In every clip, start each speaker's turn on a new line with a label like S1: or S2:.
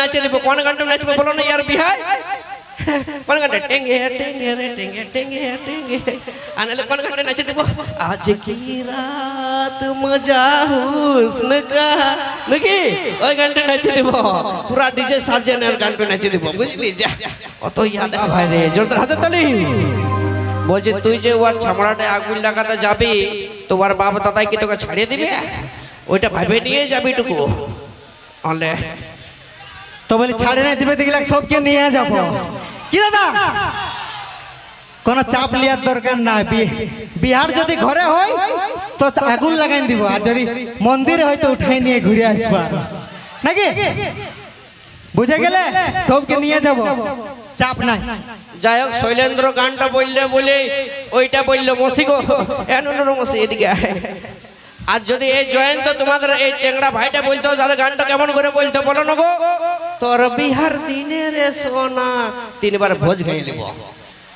S1: নাচে দিব, কোন গানটা নাচবো বলো না ইয়ার বিহাই? গানটা আজ কি ওই গানটা পুরা ডিজে বুঝলি? ভাই রে হাতে বলছে, তুই যে ওর ছামড়াটা আগুন লাগাতে যাবি, তোমার বাবা দাদাই কি তোকে ছাড়িয়ে দিবে? ওইটা ভাবে নিয়ে যাবি টুকু। হলে
S2: তো বলি ছাড়ে না দিবে দেখলে সবকে নিয়ে যাব। কি দাদা? কোন চাপ লিয়ার দরকার নাই। বি- বিহার যদি ঘরে হয় তো আগুন লাগাই দিব। আর যদি মন্দিরে হয় তো উঠাই নিয়ে ঘুরে আসবা। নাকি? বুঝে গেলে? সবকে নিয়ে যাব। চাপ নাই।
S1: যাই হোক শৈলেন্দ্র গানটা বললে বলে ওইটা বলল মসি গো মসি এদিকে আয়। আর যদি এই জয়ন্ত তোমাদের এই চেংড়া ভাইটা বলতো তাহলে গানটা কেমন করে বলতো বলো না গো? তোর বিহার দিনে রে সোনা তিনবার ভোজ খাই নেব।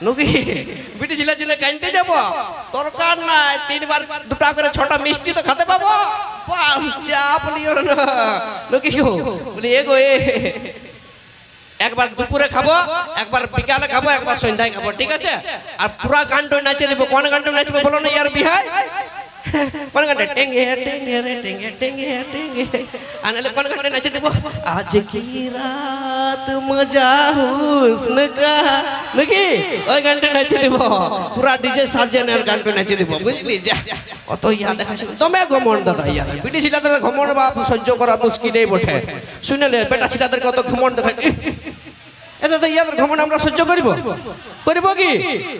S1: নুকি বিটি কানতে যাব? দরকার নাই তিনবার দুটা করে ছটা মিষ্টি তো খেতে পাবো। বাস চাপ লিও না। নুকি বলি এগো এ একবার দুপুরে খাব একবার বিকালে খাব একবার সন্ধ্যায় খাব ঠিক আছে? আর পুরা গানটা নাচে দিব। কোন গানটা নাচবো বলো না ইয়ার বিহাই নাকি ওই গানটা নাচে দিব পুরা ডিজে সার্জেনের গানটা নাচে দিব বুঝলি যা অত ইয়া দেখা শুনে ঘমন দাদা ইয়া বিটি ছিলাদের ঘমন বাপ সহ্য করা মুশকিলই বটে শুনেলে বেটা ছিলাদের কত ঘমন দেখা এটা ইয়াদের ঘমন আমরা সহ্য করিব? করিব কি?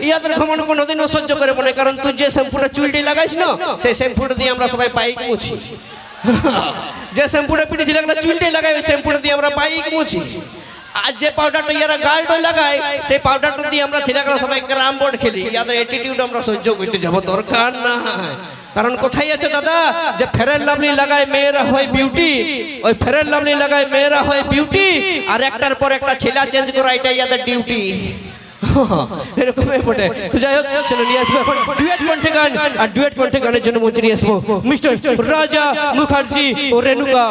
S1: ইয়াদের ঘমন কোনোদিনও সহ্য করব না, কারণ তুই যে শ্যাম্পুটা চুলটি লাগাইস না, সেই শ্যাম্পুটা দিয়ে আমরা সবাই বাইক মুছি। যে শ্যাম্পুটা পিঠে লাগলে চুলটি লাগাই, ওই শ্যাম্পুটা দিয়ে আমরা বাইক মুছি। আর যে পাউডারটা ইয়ারা গার্ড লাগায়, সেই পাউডারটা দিয়ে আমরা ছেলেগুলো সবাই ক্যারাম বোর্ড খেলি। ইয়াদের অ্যাটিটিউড আমরা সহ্য করতে যাব, দরকার না কারণ কোথায় আছে দাদা? যে ফেরের লাভলি লাগায় মেয়েরা হয় বিউটি ওই ফেরের লাভলি লাগায় মেয়েরা হয় বিউটি আর একটার পর একটা ছেলে চেঞ্জ করা এটাই যাদের ডিউটি যাই হোক আর ডুয়েট নিয়ে আসব। মিস্টার রাজা মুখার্জি ও রেণুকা।